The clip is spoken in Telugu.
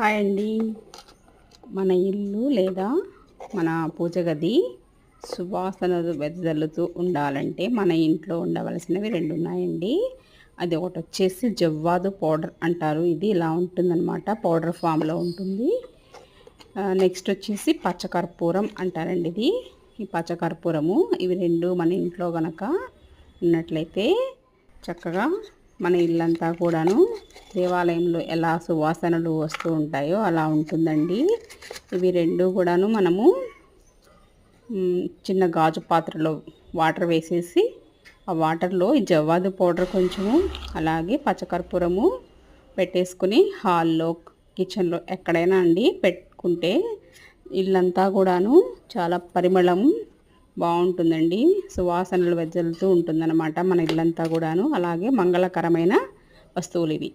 హాయ్ అండి. మన ఇల్లు లేదా మన పూజ గది సువాసనలు వెదజల్లుతూ ఉండాలంటే మన ఇంట్లో ఉండవలసినవి రెండు ఉన్నాయండి. అది ఒకటి వచ్చేసి జవ్వాదు పౌడర్ అంటారు. ఇది ఇలా ఉంటుందన్నమాట. పౌడర్ ఫామ్లో ఉంటుంది. నెక్స్ట్ వచ్చేసి పచ్చకర్పూరం అంటారండి ఇది. ఈ పచ్చకర్పూరము ఇవి రెండు మన ఇంట్లో గనక ఉన్నట్లయితే చక్కగా మన ఇల్లంతా కూడాను దేవాలయంలో ఎలా సువాసనలు వస్తూ ఉంటాయో అలా ఉంటుందండి. ఇవి రెండు కూడాను మనము చిన్న గాజు పాత్రలో వాటర్ వేసేసి ఆ వాటర్లో ఈ జవ్వాదు పౌడర్ కొంచెము అలాగే పచ్చకర్పూరము పెట్టేసుకుని హాల్లో కిచెన్లో ఎక్కడైనా అండి పెట్టుకుంటే ఇల్లంతా కూడాను చాలా పరిమళం బాగుంటుందండి. సువాసనలు వెజ్జలుతూ ఉంటుందన్నమాట మన ఇల్లంతా కూడాను. అలాగే మంగళకరమైన వస్తువులు ఇవి.